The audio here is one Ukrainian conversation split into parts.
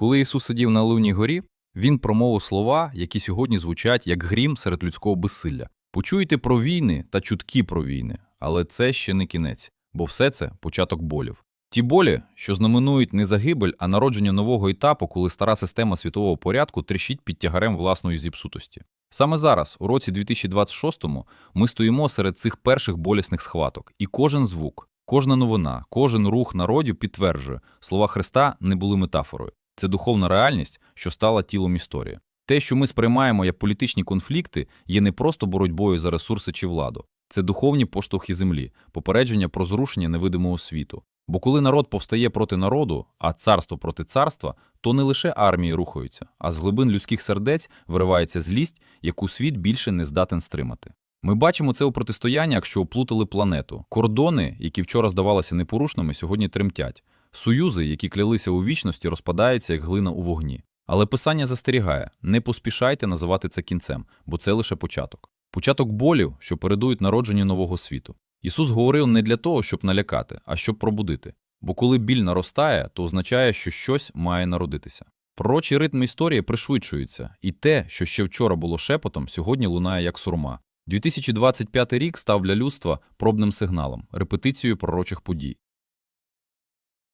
коли Ісус сидів на Лунній горі, він промовив слова, які сьогодні звучать як грім серед людського безсилля. Почуєте про війни та чутки про війни, але це ще не кінець, бо все це початок болів. Ті болі, що знаменують не загибель, а народження нового етапу, коли стара система світового порядку тріщить під тягарем власної зіпсутості. Саме зараз, у році 2026-му, ми стоїмо серед цих перших болісних схваток, і кожен звук, кожна новина, кожен рух народів підтверджує, слова Христа не були метафорою. Це духовна реальність, що стала тілом історії. Те, що ми сприймаємо як політичні конфлікти, є не просто боротьбою за ресурси чи владу. Це духовні поштовхи землі, попередження про зрушення невидимого світу. Бо коли народ повстає проти народу, а царство проти царства, то не лише армії рухаються, а з глибин людських сердець виривається злість, яку світ більше не здатен стримати. Ми бачимо це у протистояннях, що оплутали планету. Кордони, які вчора здавалися непорушними, сьогодні тремтять. Союзи, які клялися у вічності, розпадаються як глина у вогні. Але писання застерігає: не поспішайте називати це кінцем, бо це лише початок. Початок болів, що передують народженню нового світу. Ісус говорив не для того, щоб налякати, а щоб пробудити. Бо коли біль наростає, то означає, що щось має народитися. Пророчий ритм історії пришвидшується, і те, що ще вчора було шепотом, сьогодні лунає як сурма. 2025 рік став для людства пробним сигналом, репетицією пророчих подій.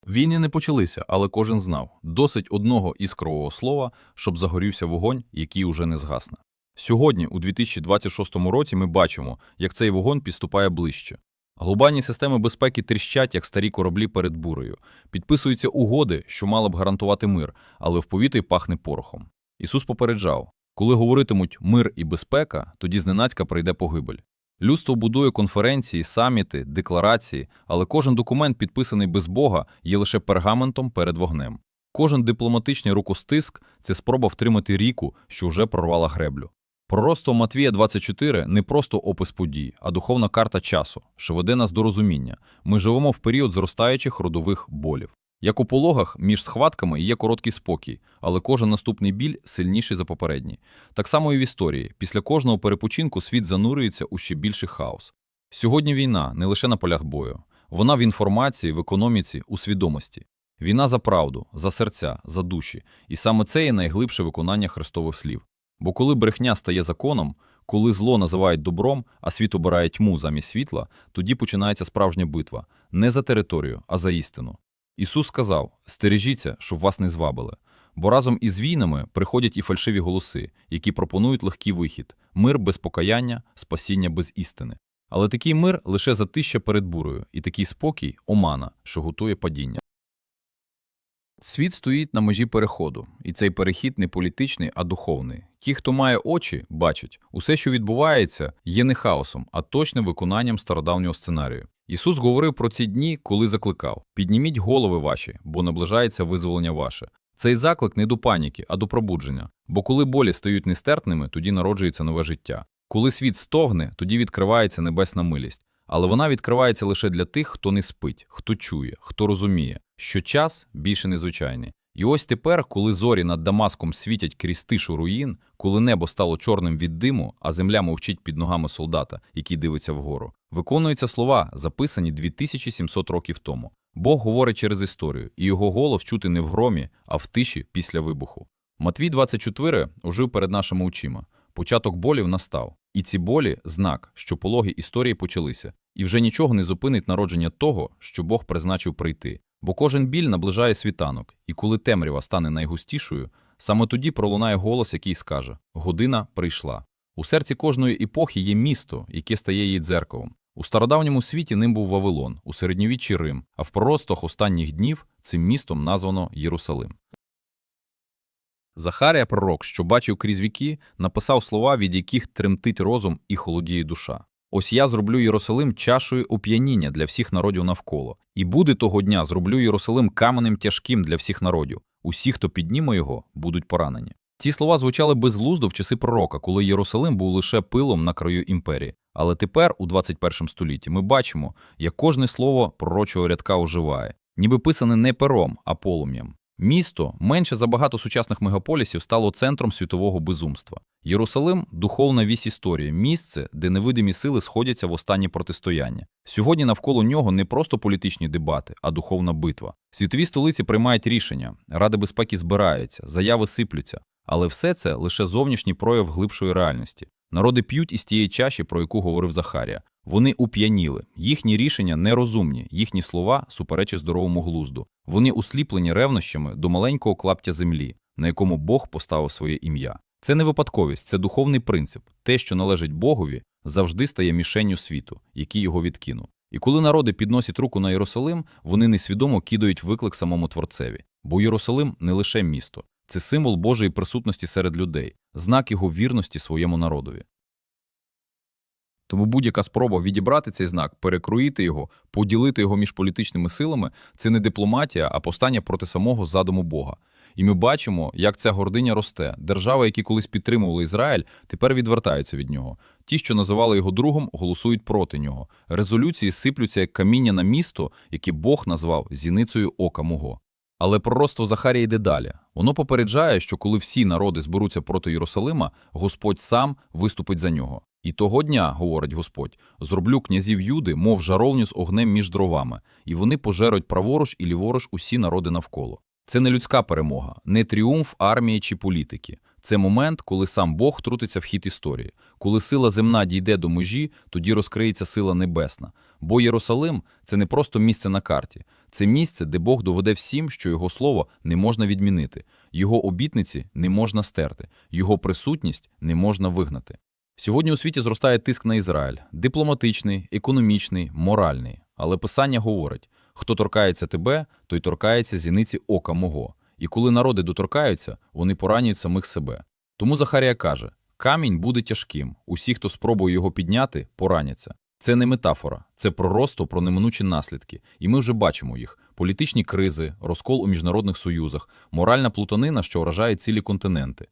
Війни не почалися, але кожен знав досить одного іскрового слова, щоб загорівся вогонь, який уже не згасне. Сьогодні, у 2026 році, ми бачимо, як цей вогонь підступає ближче. Глобальні системи безпеки тріщать, як старі кораблі перед бурею. Підписуються угоди, що мали б гарантувати мир, але в повітрі пахне порохом. Ісус попереджав: коли говоритимуть мир і безпека, тоді зненацька прийде погибель. Людство будує конференції, саміти, декларації, але кожен документ, підписаний без Бога, є лише пергаментом перед вогнем. Кожен дипломатичний рукостиск це спроба втримати ріку, що вже прорвала греблю. Пророцтво Матвія 24 не просто опис подій, а духовна карта часу, що веде нас до розуміння. Ми живемо в період зростаючих родових болів. Як у пологах, між схватками є короткий спокій, але кожен наступний біль сильніший за попередній. Так само і в історії. Після кожного перепочинку світ занурюється у ще більший хаос. Сьогодні війна не лише на полях бою, вона в інформації, в економіці, у свідомості. Війна за правду, за серця, за душі. І саме це є найглибше виконання Христових слів. Бо коли брехня стає законом, коли зло називають добром, а світ обирає тьму замість світла, тоді починається справжня битва не за територію, а за істину. Ісус сказав: стережіться, щоб вас не звабили. Бо разом із війнами приходять і фальшиві голоси, які пропонують легкий вихід мир без покаяння, спасіння без істини. Але такий мир лише затища перед бурою, і такий спокій омана, що готує падіння. Світ стоїть на межі переходу, і цей перехід не політичний, а духовний. Ті, хто має очі, бачать, усе, що відбувається, є не хаосом, а точним виконанням стародавнього сценарію. Ісус говорив про ці дні, коли закликав: підніміть голови ваші, бо наближається визволення ваше. Цей заклик не до паніки, а до пробудження. Бо коли болі стають нестерпними, тоді народжується нове життя. Коли світ стогне, тоді відкривається небесна милість. Але вона відкривається лише для тих, хто не спить, хто чує, хто розуміє, що час більше незвичайний. І ось тепер, коли зорі над Дамаском світять крізь тишу руїн, коли небо стало чорним від диму, а земля мовчить під ногами солдата, який дивиться вгору, виконуються слова, записані 2700 років тому. Бог говорить через історію, і його голос чути не в громі, а в тиші після вибуху. Матвій 24 ожив перед нашими очима. Початок болів настав. І ці болі знак, що пологи історії почалися, і вже нічого не зупинить народження того, що Бог призначив прийти. Бо кожен біль наближає світанок, і коли темрява стане найгустішою, саме тоді пролунає голос, який скаже: Година прийшла. У серці кожної епохи є місто, яке стає її дзеркалом. У стародавньому світі ним був Вавилон, у середньовіччі Рим, а в пророцтвах останніх днів цим містом названо Єрусалим. Захарія, пророк, що бачив крізь віки, написав слова, від яких тремтить розум і холодіє душа. Ось я зроблю Єрусалим чашою оп'яніння для всіх народів навколо, і буде того дня зроблю Єрусалим каменем тяжким для всіх народів. Усі, хто підніме його, будуть поранені. Ці слова звучали безглуздо в часи пророка, коли Єрусалим був лише пилом на краю імперії. Але тепер, у 21 столітті, ми бачимо, як кожне слово пророчого рядка оживає, ніби писане не пером, а полум'ям. Місто, менше за багато сучасних мегаполісів, стало центром світового безумства. Єрусалим духовна вісь історії, місце, де невидимі сили сходяться в останнє протистояння. Сьогодні навколо нього не просто політичні дебати, а духовна битва. Світові столиці приймають рішення, Ради безпеки збираються, заяви сиплються, але все це лише зовнішній прояв глибшої реальності. Народи п'ють із тієї чаші, про яку говорив Захарія. Вони уп'яніли, їхні рішення нерозумні, їхні слова суперечать здоровому глузду. Вони усліплені ревнощами до маленького клаптя землі, на якому Бог поставив своє ім'я. Це не випадковість, це духовний принцип. Те, що належить Богові, завжди стає мішенню світу, який його відкинув. І коли народи підносять руку на Єрусалим, вони несвідомо кидають виклик самому Творцеві. Бо Єрусалим не лише місто, це символ Божої присутності серед людей, знак його вірності своєму народові. Тому будь-яка спроба відібрати цей знак, перекроїти його, поділити його між політичними силами це не дипломатія, а повстання проти самого задуму Бога. І ми бачимо, як ця гординя росте. Держави, які колись підтримували Ізраїль, тепер відвертаються від нього. Ті, що називали його другом, голосують проти нього. Резолюції сиплються як каміння на місто, яке Бог назвав зіницею ока мого. Але пророцтво Захарія йде далі. Воно попереджає, що коли всі народи зберуться проти Єрусалима, Господь сам виступить за нього. І того дня, говорить Господь, зроблю князів Юди, мов жаровню з огнем між дровами, і вони пожеруть праворуч і ліворуч усі народи навколо. Це не людська перемога, не тріумф армії чи політики. Це момент, коли сам Бог втрутиться в хід історії. Коли сила земна дійде до межі, тоді розкриється сила небесна. Бо Єрусалим це не просто місце на карті, це місце, де Бог доведе всім, що його слово не можна відмінити, його обітниці не можна стерти, його присутність не можна вигнати. Сьогодні у світі зростає тиск на Ізраїль дипломатичний, економічний, моральний. Але Писання говорить: хто торкається тебе, той торкається зіниці ока мого. І коли народи доторкаються, вони поранюють самих себе. Тому Захарія каже: камінь буде тяжким, усі, хто спробує його підняти, пораняться. Це не метафора, це пророцтво про неминучі наслідки, і ми вже бачимо їх: політичні кризи, розкол у міжнародних союзах, моральна плутанина, що вражає цілі континенти.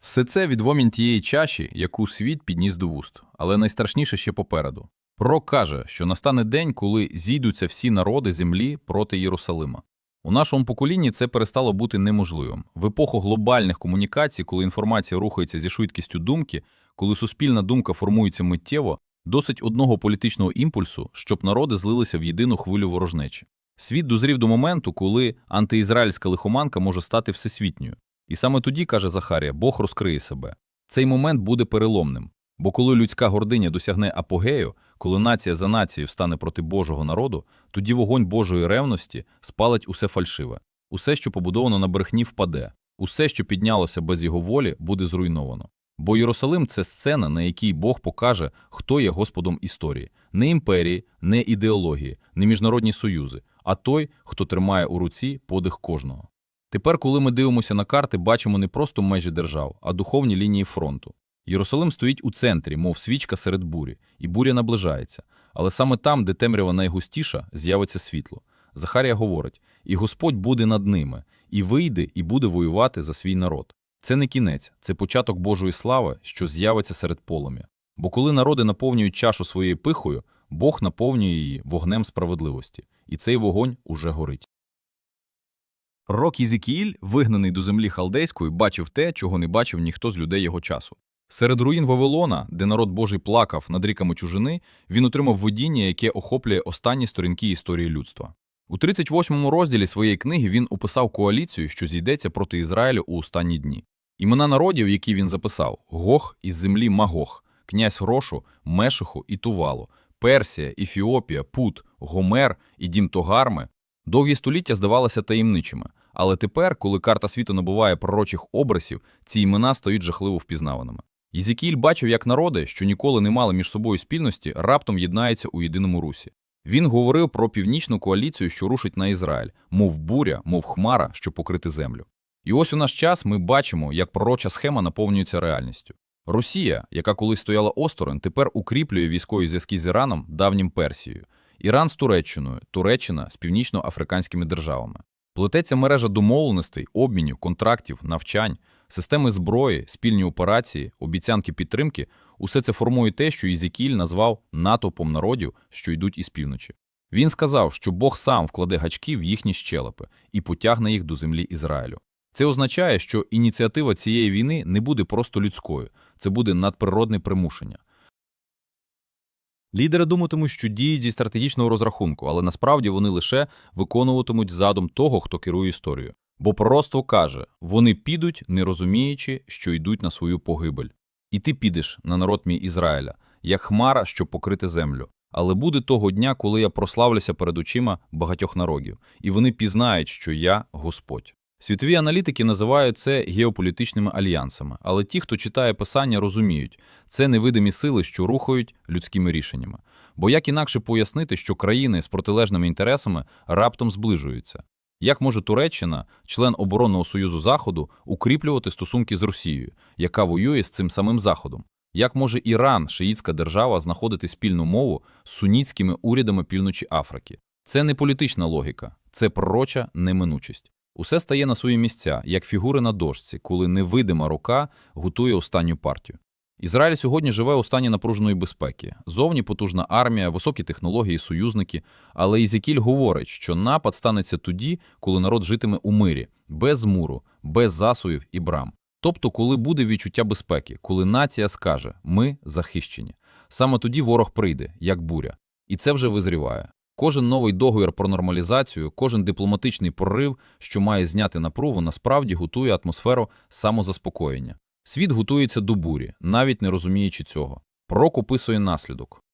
Все це відвомінь тієї чаші, яку світ підніс до вуст, але найстрашніше ще попереду. Пророк каже, що настане день, коли зійдуться всі народи землі проти Єрусалима. У нашому поколінні це перестало бути неможливим. В епоху глобальних комунікацій, коли інформація рухається зі швидкістю думки, коли суспільна думка формується миттєво, досить одного політичного імпульсу, щоб народи злилися в єдину хвилю ворожнечі. Світ дозрів до моменту, коли антиізраїльська лихоманка може стати всесвітньою. І саме тоді, каже Захарія, Бог розкриє себе. Цей момент буде переломним. Бо коли людська гординя досягне апогею, коли нація за нацією встане проти Божого народу, тоді вогонь Божої ревності спалить усе фальшиве, усе, що побудовано на брехні, впаде, усе, що піднялося без його волі, буде зруйновано. Бо Єрусалим це сцена, на якій Бог покаже, хто є Господом історії, не імперії, не ідеології, не міжнародні союзи, а той, хто тримає у руці подих кожного. Тепер, коли ми дивимося на карти, бачимо не просто межі держав, а духовні лінії фронту. Єрусалим стоїть у центрі, мов свічка серед бурі, і буря наближається. Але саме там, де темрява найгустіша, з'явиться світло. Захарія говорить: і Господь буде над ними, і вийде, і буде воювати за свій народ. Це не кінець, це початок Божої слави, що з'явиться серед полум'я. Бо коли народи наповнюють чашу своєю пихою, Бог наповнює її вогнем справедливості, і цей вогонь уже горить. Рок Ізікіїль, вигнаний до землі халдейської, бачив те, чого не бачив ніхто з людей його часу. Серед руїн Вавилона, де народ Божий плакав над ріками чужини, він отримав видіння, яке охоплює останні сторінки історії людства. У 38-му розділі своєї книги він описав коаліцію, що зійдеться проти Ізраїлю у останні дні. Імена народів, які він записав: Гох із землі Магох, князь Грошу, Мешиху і Тувалу, Персія, Іфіопія, Пут, Гомер і дім Тогарми. Довгі століття здавалися таємничими, але тепер, коли карта світу набуває пророчих образів, ці імена стають жахливо впізнаваними. Єзекіль бачив, як народи, що ніколи не мали між собою спільності, раптом єднаються у єдиному русі. Він говорив про північну коаліцію, що рушить на Ізраїль, мов буря, мов хмара, що покрити землю. І ось у наш час ми бачимо, як пророча схема наповнюється реальністю. Росія, яка колись стояла осторонь, тепер укріплює військові зв'язки з Іраном, давнім Персією. Іран з Туреччиною, Туреччина з північноафриканськими державами. Плететься мережа домовленостей, обмінів, контрактів, навчань, системи зброї, спільні операції, обіцянки підтримки усе це формує те, що Ізікіль назвав натовпом народів, що йдуть із півночі. Він сказав, що Бог сам вкладе гачки в їхні щелепи і потягне їх до землі Ізраїлю. Це означає, що ініціатива цієї війни не буде просто людською, це буде надприродне примушення. Лідери думатимуть, що діють зі стратегічного розрахунку, але насправді вони лише виконуватимуть задум того, хто керує історією. Бо пророцтво каже, вони підуть, не розуміючи, що йдуть на свою погибель. І ти підеш на народ мій Ізраїля, як хмара, щоб покрити землю. Але буде того дня, коли я прославлюся перед очима багатьох народів, і вони пізнають, що я Господь. Світові аналітики називають це геополітичними альянсами, але ті, хто читає писання, розуміють, це невидимі сили, що рухають людськими рішеннями. Бо як інакше пояснити, що країни з протилежними інтересами раптом зближуються? Як може Туреччина, член оборонного союзу Заходу, укріплювати стосунки з Росією, яка воює з цим самим Заходом? Як може Іран, шиїцька держава, знаходити спільну мову з сунітськими урядами півночі Африки? Це не політична логіка, це пророча неминучість. Усе стає на свої місця, як фігури на дошці, коли невидима рука готує останню партію. Ізраїль сьогодні живе у стані напруженої безпеки. Зовні потужна армія, високі технології, союзники. Але Ізекіль говорить, що напад станеться тоді, коли народ житиме у мирі, без муру, без засоїв і брам. Тобто, коли буде відчуття безпеки, коли нація скаже ми захищені. Саме тоді ворог прийде, як буря. І це вже визріває. Кожен новий договір про нормалізацію, кожен дипломатичний прорив, що має зняти напругу, насправді готує атмосферу самозаспокоєння. Світ готується до бурі, навіть не розуміючи цього. Пророк описує наслідок.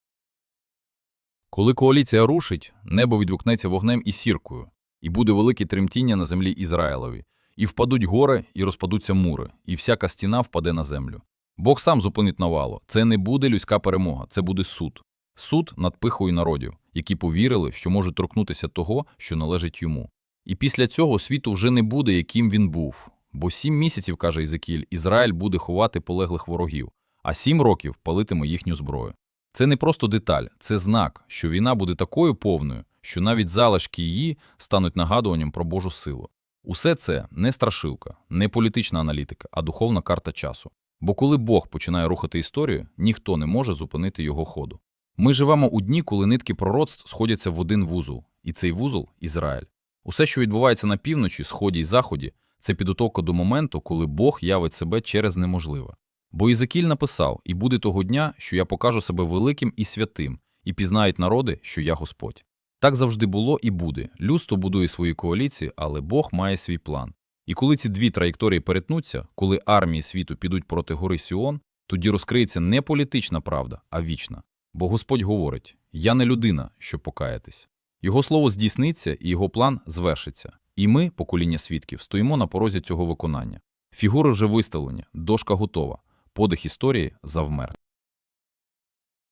Коли коаліція рушить, небо відгукнеться вогнем і сіркою, і буде велике тремтіння на землі Ізраїлові, і впадуть гори, і розпадуться мури, і всяка стіна впаде на землю. Бог сам зупинить навалу. Це не буде людська перемога, це буде суд. Суд над пихою народів, які повірили, що можуть торкнутися того, що належить йому. І після цього світу вже не буде, яким він був. Бо сім місяців, каже Ізекіль, Ізраїль буде ховати полеглих ворогів, а сім років палитиме їхню зброю. Це не просто деталь, це знак, що війна буде такою повною, що навіть залишки її стануть нагадуванням про Божу силу. Усе це не страшилка, не політична аналітика, а духовна карта часу. Бо коли Бог починає рухати історію, ніхто не може зупинити його ходу. Ми живемо у дні, коли нитки пророцтв сходяться в один вузол, і цей вузол Ізраїль. Усе, що відбувається на півночі, сході й заході, це підготовка до моменту, коли Бог явить себе через неможливе. Бо Ізекіль написав: І буде того дня, що я покажу себе великим і святим, і пізнають народи, що я Господь. Так завжди було і буде. Людство будує свої коаліції, але Бог має свій план. І коли ці дві траєкторії перетнуться, коли армії світу підуть проти гори Сіон, тоді розкриється не політична правда, а вічна. Бо Господь говорить: Я не людина, щоб покаятись. Його слово здійсниться, і його план звершиться. І ми, покоління свідків, стоїмо на порозі цього виконання. Фігури вже виставлені, дошка готова, подих історії завмер.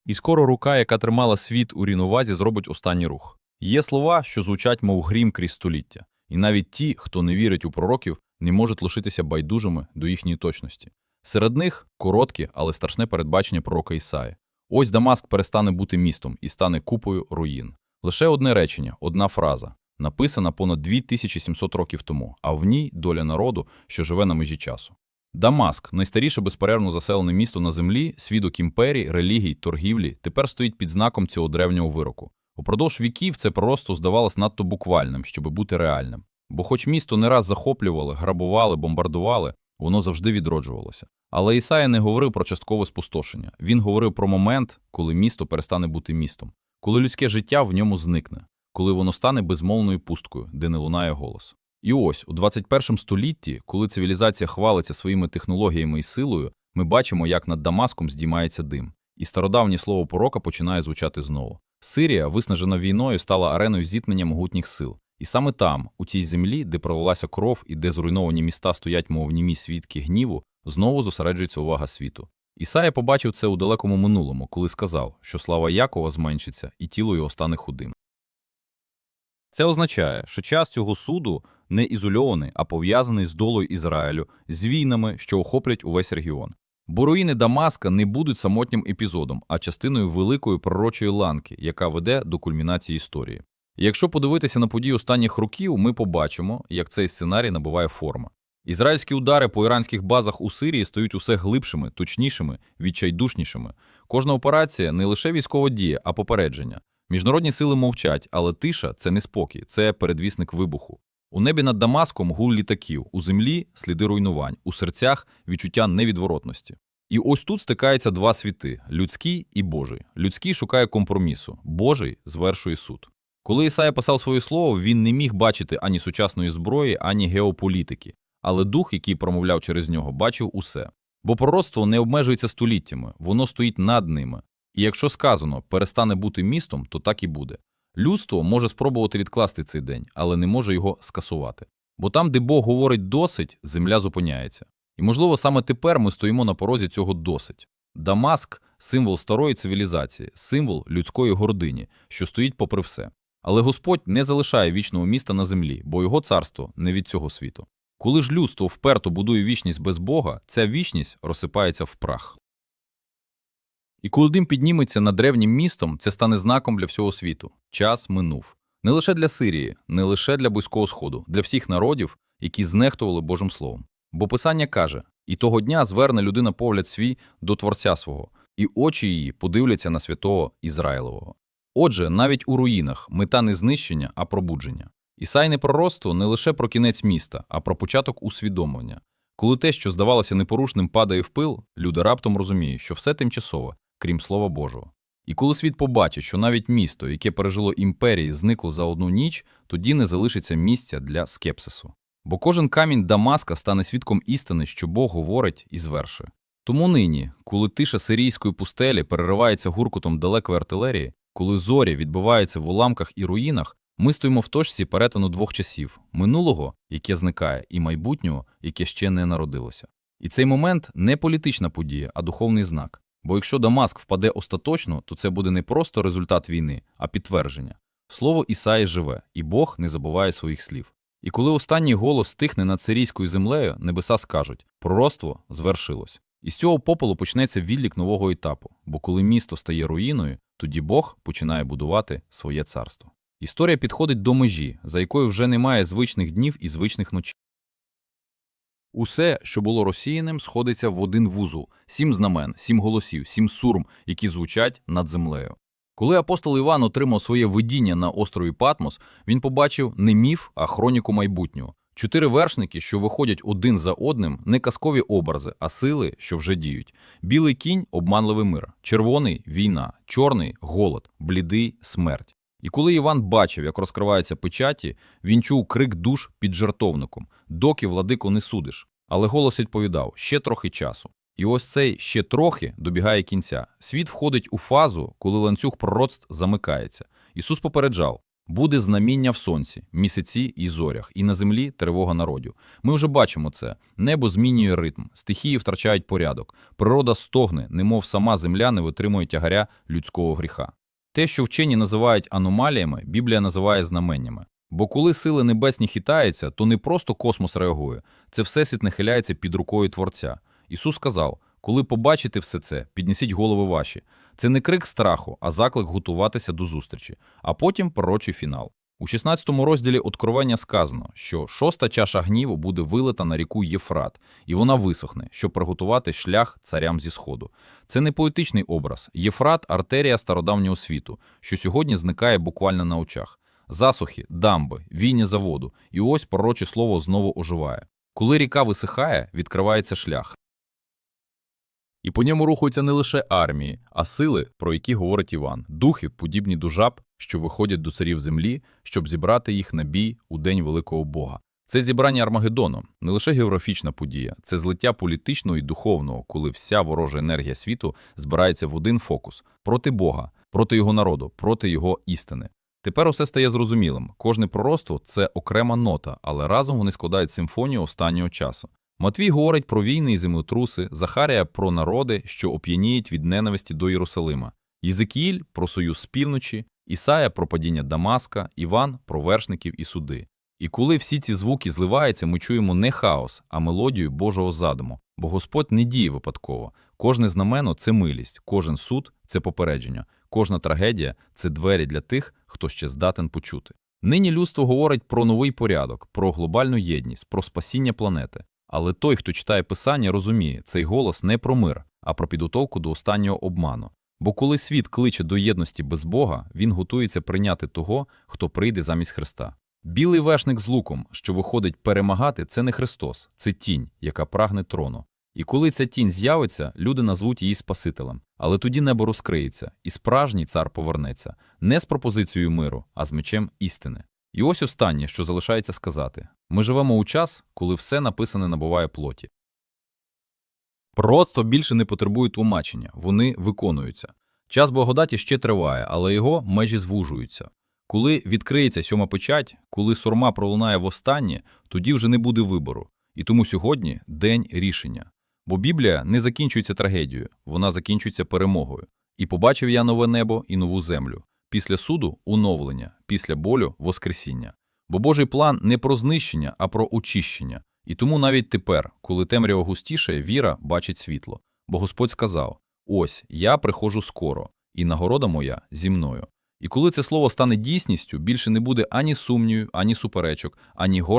І скоро рука, яка тримала світ у рівновазі, зробить останній рух. Є слова, що звучать, мов грім крізь століття, і навіть ті, хто не вірить у пророків, не можуть лишитися байдужими до їхньої точності. Серед них короткі, але страшне передбачення пророка Ісаї. Ось Дамаск перестане бути містом і стане купою руїн. Лише одне речення, одна фраза, написана понад 2700 років тому, а в ній доля народу, що живе на межі часу. Дамаск, найстаріше безперервно заселене місто на землі, свідок імперій, релігій, торгівлі, тепер стоїть під знаком цього древнього вироку. Упродовж віків це просто здавалось надто буквальним, щоб бути реальним. Бо, хоч місто не раз захоплювали, грабували, бомбардували, воно завжди відроджувалося. Але Ісая не говорив про часткове спустошення. Він говорив про момент, коли місто перестане бути містом, коли людське життя в ньому зникне, коли воно стане безмовною пусткою, де не лунає голос. І ось у 21 столітті, коли цивілізація хвалиться своїми технологіями і силою, ми бачимо, як над Дамаском здіймається дим, і стародавнє слово порока починає звучати знову. Сирія, виснажена війною, стала ареною зіткнення могутніх сил. І саме там, у цій землі, де пролилася кров і де зруйновані міста стоять, мов німі свідки гніву, знову зосереджується увага світу. Ісая побачив це у далекому минулому, коли сказав, що слава Якова зменшиться і тіло його стане худим. Це означає, що час цього суду не ізольований, а пов'язаний з долою Ізраїлю, з війнами, що охоплять увесь регіон. Бо руїни Дамаска не будуть самотнім епізодом, а частиною великої пророчої ланки, яка веде до кульмінації історії. Якщо подивитися на події останніх років, ми побачимо, як цей сценарій набуває форми. Ізраїльські удари по іранських базах у Сирії стають усе глибшими, точнішими, відчайдушнішими. Кожна операція не лише військова дія, а попередження. Міжнародні сили мовчать, але тиша це не спокій, це передвісник вибуху. У небі над Дамаском гул літаків, у землі сліди руйнувань, у серцях відчуття невідворотності. І ось тут стикаються два світи людський і Божий. Людський шукає компромісу, Божий звершує суд. Коли Ісая писав своє слово, він не міг бачити ані сучасної зброї, ані геополітики, але дух, який промовляв через нього, бачив усе. Бо пророцтво не обмежується століттями, воно стоїть над ними. І якщо сказано перестане бути містом, то так і буде. Людство може спробувати відкласти цей день, але не може його скасувати. Бо там, де Бог говорить досить, земля зупиняється. І, можливо, саме тепер ми стоїмо на порозі цього досить. Дамаск символ старої цивілізації, символ людської гордині, що стоїть попри все. Але Господь не залишає вічного міста на землі, бо його царство не від цього світу. Коли ж людство вперто будує вічність без Бога, ця вічність розсипається в прах. І коли дим підніметься над древнім містом, це стане знаком для всього світу. Час минув. Не лише для Сирії, не лише для Близького Сходу, для всіх народів, які знехтували Божим Словом. Бо Писання каже: і того дня зверне людина погляд свій до Творця свого, і очі її подивляться на святого Ізраїлового. Отже, навіть у руїнах мета не знищення, а пробудження. Ісайне пророцтво не лише про кінець міста, а про початок усвідомлення. Коли те, що здавалося непорушним, падає в пил, люди раптом розуміють, що все тимчасове, крім Слова Божого. І коли світ побачить, що навіть місто, яке пережило імперії, зникло за одну ніч, тоді не залишиться місця для скепсису. Бо кожен камінь Дамаска стане свідком істини, що Бог говорить і звершує. Тому нині, коли тиша сирійської пустелі переривається гуркутом далекої артилерії, коли зорі відбиваються в уламках і руїнах, ми стоїмо в точці перетину двох часів минулого, яке зникає, і майбутнього, яке ще не народилося. І цей момент не політична подія, а духовний знак. Бо якщо Дамаск впаде остаточно, то це буде не просто результат війни, а підтвердження. Слово Ісаї живе, і Бог не забуває своїх слів. І коли останній голос стихне над сирійською землею, небеса скажуть пророцтво звершилось. І з цього попелу почнеться відлік нового етапу, бо коли місто стає руїною, тоді Бог починає будувати своє царство. Історія підходить до межі, за якою вже немає звичних днів і звичних ночей. Усе, що було розсіяним, сходиться в один вузол, сім знамен, сім голосів, сім сурм, які звучать над землею. Коли апостол Іван отримав своє видіння на острові Патмос, він побачив не міф, а хроніку майбутнього. Чотири вершники, що виходять один за одним, не казкові образи, а сили, що вже діють. Білий кінь обманливий мир, червоний війна, чорний голод, блідий смерть. І коли Іван бачив, як розкриваються печаті, він чув крик душ під жертовником доки, владико, не судиш. Але голос відповідав ще трохи часу. І ось цей ще трохи добігає кінця. Світ входить у фазу, коли ланцюг пророцтв замикається. Ісус попереджав: буде знаміння в сонці, місяці і зорях, і на землі тривога народів. Ми вже бачимо це. Небо змінює ритм, стихії втрачають порядок, природа стогне, немов сама земля не витримує тягаря людського гріха. Те, що вчені називають аномаліями, Біблія називає знаменнями. Бо коли сили небесні хитаються, то не просто космос реагує, це всесвіт нахиляється під рукою Творця. Ісус сказав: коли побачите все це, піднесіть голови ваші. Це не крик страху, а заклик готуватися до зустрічі, а потім пророчий фінал. У 16 розділі Откровення сказано, що шоста чаша гніву буде вилита на ріку Єфрат, і вона висохне, щоб приготувати шлях царям зі сходу. Це не поетичний образ. Єфрат артерія стародавнього світу, що сьогодні зникає буквально на очах. Засухи, дамби, війні за воду, і ось пророче слово знову оживає. Коли ріка висихає, відкривається шлях. І по ньому рухаються не лише армії, а сили, про які говорить Іван, духи, подібні до жаб, що виходять до царів землі, щоб зібрати їх на бій у день великого Бога. Це зібрання Армагеддоном не лише географічна подія, це злиття політичного і духовного, коли вся ворожа енергія світу збирається в один фокус проти Бога, проти його народу, проти його істини. Тепер усе стає зрозумілим. Кожне пророцтво – це окрема нота, але разом вони складають симфонію останнього часу. Матвій говорить про війни і землетруси, Захарія про народи, що оп'яніють від ненависті до Єрусалима, Єзикіїль про союз з півночі, Ісая про падіння Дамаска, Іван про вершників і суди. І коли всі ці звуки зливаються, ми чуємо не хаос, а мелодію Божого задуму. Бо Господь не діє випадково. Кожне знамено це милість, кожен суд це попередження, кожна трагедія це двері для тих, хто ще здатен почути. Нині людство говорить про новий порядок, про глобальну єдність, про спасіння планети. Але той, хто читає писання, розуміє, цей голос не про мир, а про підготовку до останнього обману. Бо коли світ кличе до єдності без Бога, він готується прийняти того, хто прийде замість Христа. Білий вершник з луком, що виходить перемагати, це не Христос, це тінь, яка прагне трону. І коли ця тінь з'явиться, люди назвуть її Спасителем. Але тоді небо розкриється, і справжній цар повернеться не з пропозицією миру, а з мечем істини. І ось останнє, що залишається сказати: ми живемо у час, коли все написане набуває плоті. Пророцтва більше не потребують тлумачення, вони виконуються. Час благодаті ще триває, але його межі звужуються. Коли відкриється сьома печать, коли сурма пролунає востаннє, тоді вже не буде вибору. І тому сьогодні день рішення. Бо Біблія не закінчується трагедією, вона закінчується перемогою. І побачив я нове небо і нову землю. Після суду оновлення, після болю воскресіння. Бо Божий план не про знищення, а про очищення. І тому навіть тепер, коли темрява густіше, віра бачить світло. Бо Господь сказав: Ось я приходжу скоро, і нагорода моя зі мною. І коли це слово стане дійсністю, більше не буде ані сумнію, ані суперечок, ані гор.